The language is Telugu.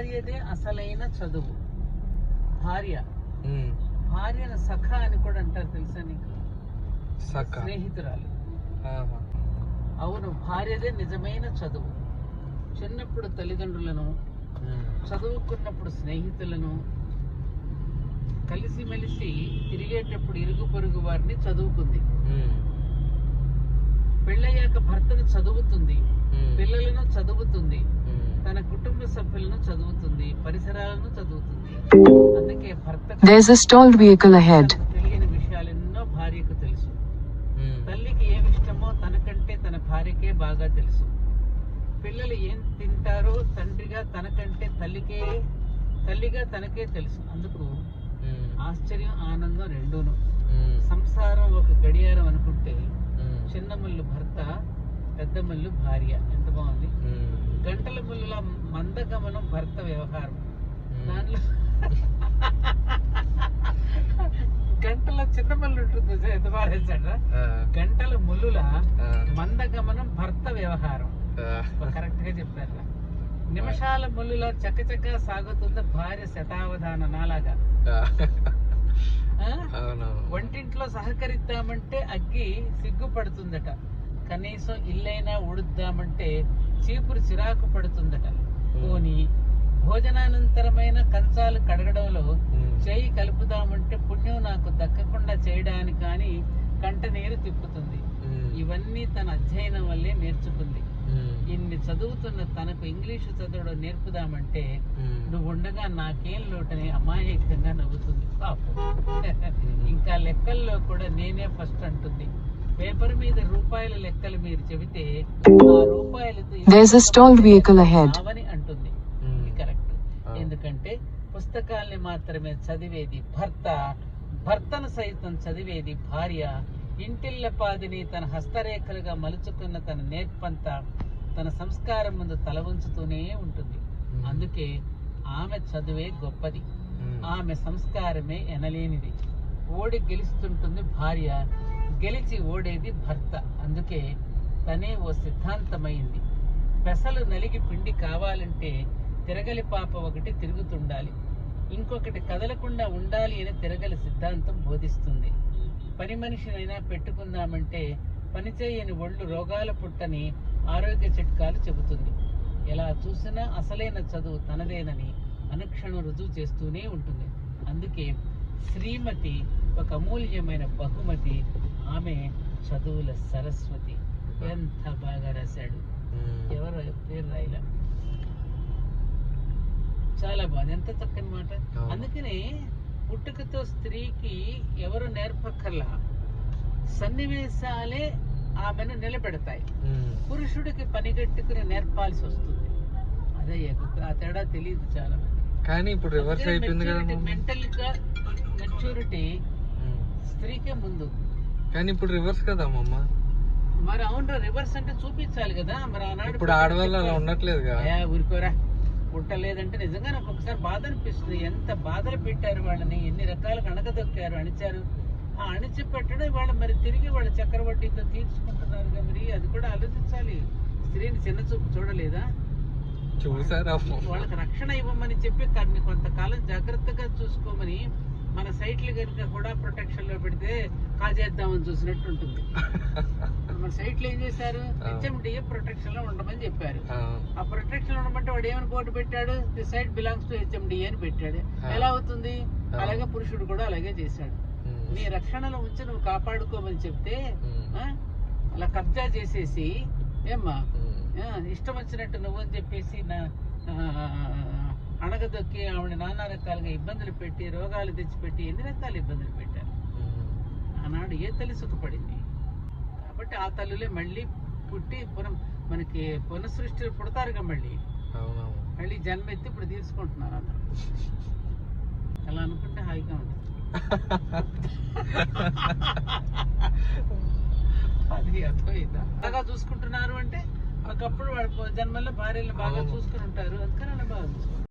భార్యదే అసలైన చదువు భార్య. భార్యను సఖ అని కూడా అంటారు తెలుసా నీకు సక్క స్నేహితురాలు. అవును భార్యదే నిజమైన చదువు చిన్నప్పుడు తల్లిదండ్రులను. చదువుకున్నప్పుడు స్నేహితులను కలిసిమెలిసి తిరిగేటప్పుడు ఇరుగు పొరుగు వారిని చదువుకుంది. పెళ్ళయ్యాక భర్తను చదువుతుంది సభ్యులను చదువుతుంది పరిసరాలను చదువుతుంది అందుకే భర్త There's a stalled vehicle ahead. తెలియని విషయాలు ఎన్నో భార్యకు తెలుసు ఉమ్. తల్లికి ఏమి ఇష్టమో తనకంటే తన భార్యకే బాగా తెలుసు పిల్లలు ఏం తింటారో తండ్రిగా తనకంటే తల్లికే తల్లిగా తనకే తెలుసు అందుకు ఉమ్. ఆశ్చర్యం ఆనందం రెండూను ఉమ్. సంసారం ఒక గడియారం అనుకుంటే ఉమ్. చిన్న ముళ్ళు భర్త పెద్ద ముళ్ళు భార్య ఎంత బాగుంది. గంటల ముళ్ళుల మందగమనం భర్త వ్యవహారం. దానిలో గంటల చిన్న ముళ్ళు ఉంటుంది? ఎంత బాగా. గంటల ఆ. మందగమనం భర్త వ్యవహారం. కరెక్ట్గా చెప్పారు నిమిషాల ముళ్ళుల చకచక సాగుతుంది భార్య శతావధాన నాలాగా వంటింట్లో సహకరిద్దామంటే అగ్గి సిగ్గుపడుతుందట కనీసం ఇల్లైనా ఉడుద్దామంటే చీపురు చిరాకు పడుతుందట పోని భోజనానంతరమైన కంచాలు కడగడంలో. చేయి కలుపుదామంటే పుణ్యం నాకు దక్కకుండా చేయడానికి కానీ కంట నీరు తిప్పుతుంది. ఇవన్నీ తన అధ్యయనం వల్లే నేర్చుకుంది. ఇన్ని చదువుతున్న తనకు ఇంగ్లీషు చదవడం నేర్పుదామంటే. నువ్వు ఉండగా నాకేం లోటని అమాయకంగా నవ్వుతుంది పాపం ఇంకా లెక్కల్లో కూడా నేనే ఫస్ట్ అంటుంది పేపర్ మీద రూపాయల లెక్కలు మీరు చెబితే ఆ రూపాయలతో There's a stalled vehicle ahead. అవని అంటుంది ఉమ్. ఇది కరెక్ట్. ఎందుకంటే పుస్తకాల్ని మాత్రమే చదివేది భర్త భర్తను సైతం చదివేది భార్య ఇంటిల్లపాదిని తన హస్తరేఖలుగా మలుచుకున్న తన నేర్పంత తన సంస్కారం ముందు తల ఉంచుతూనే ఉంటుంది ఉమ్. అందుకే ఆమె చదువే గొప్పది ఉమ్. ఆమె సంస్కారమే ఎనలేనిది ఓడి గెలుస్తుంటుంది భార్య గెలిచి ఓడేది భర్త. అందుకే తనే ఓ సిద్ధాంతమైంది. పెసలు నలిగి పిండి కావాలంటే తిరగలి పాప ఒకటి తిరుగుతుండాలి. ఇంకొకటి కదలకుండా ఉండాలి అని తిరగలి సిద్ధాంతం బోధిస్తుంది. పని మనిషినైనా పెట్టుకుందామంటే పని చేయని ఒళ్ళు రోగాల పుట్టని ఆరోగ్య చిట్కాలు చెబుతుంది. ఎలా చూసినా అసలైన చదువు తనదేనని అనుక్షణం రుజువు చేస్తూనే ఉంటుంది. అందుకే శ్రీమతి ఒక అమూల్యమైన బహుమతి. ఆమె చదువుల సరస్వతి. ఎంత బాగా రాశాడు. ఎవరు పేరు రాయలా. చాలా బాగుంది. ఎంత చక్కని మాట. అందుకని పుట్టుకతో స్త్రీకి ఎవరు నేర్పక్కర్లా. సన్నివేశాలే ఆమెను నిలబెడతాయి. పురుషుడికి పనిగట్టుకుని నేర్పాల్సి వస్తుంది. అదే ఆ తేడా తెలియదు చాలా మంది కానీ ఇప్పుడు రివర్స్ అయిపోయింది కదా. మెంటల్గా మెచ్యూరిటీ ఉమ్. స్త్రీకే ముందు. కానీ ఇప్పుడు రివర్స్ కదా అమ్మమ్మ. మరి అవును రివర్స్ అంటే చూపించాలి కదా. మరి ఆనాడు ఇప్పుడు ఆడవాళ్ళు అలా ఉండట్లేదుగా ఏ, ఊరుకోరా. పుట్టలేదంటే నిజంగా నాకు ఒకసారి బాధ అనిపిస్తుంది. ఎంత బాధలు పెట్టారు వాళ్ళని ఎన్ని రకాలుగా అణగదొక్కారు అణిచారు. ఆ అణిచి పెట్టడం వాళ్ళు మరి తిరిగి వాళ్ళ చక్రవడ్డీతో తీర్చుకుంటున్నారు మరి. అది కూడా ఆలోచించాలి. స్త్రీని చిన్న చూపు చూడలేదా? చూసారా వాళ్ళకి రక్షణ ఇవ్వమని చెప్పి కొంతకాలం జాగ్రత్తగా చూసుకోమని మన సైట్లు కనుక కూడా ప్రొటెక్షన్లో పెడితే కాజేద్దామని చూసినట్టు ఉంటుంది. మన సైట్లు ఏం చేశారు? హెచ్ఎండిఏ ప్రొటెక్షన్లో ఉండమని చెప్పారు. ఆ, ప్రొటెక్షన్ ఉండమంటే వాడు ఏమని బోర్డు పెట్టాడు? The site belongs to HMDA అని పెట్టాడు. ఎలా అవుతుంది. అలాగే పురుషుడు కూడా అలాగే చేశాడు. నీ రక్షణలో ఉంచి నువ్వు కాపాడుకోమని చెప్తే అలా కబ్జా చేసేసి ఏమ్మా? ఇష్టం వచ్చినట్టు నువ్వు అని చెప్పేసి నా అణగదొక్కి ఆవిడ నానా రకాలుగా ఇబ్బందులు పెట్టి రోగాలు తెచ్చిపెట్టి ఎన్ని రకాల ఇబ్బందులు పెట్టారు. ఆనాడు ఏ తల్లి సుఖపడింది? కాబట్టి ఆ తల్లులే మళ్ళీ పుట్టి పునం మనకి పునఃసృష్టి పుడతారుగా మళ్ళీ. మళ్ళీ జన్మ ఎత్తి ఇప్పుడు తీసుకుంటున్నారు అందరూ. అలా అనుకుంటే హాయిగా ఉంటుంది. అది అర్థమైందా? బాగా చూసుకుంటున్నారు అంటే ఒకప్పుడు వాడు జన్మల్లో భార్యలు బాగా. చూసుకుని ఉంటారు. అందుకని బాగా చూసుకుంటారు.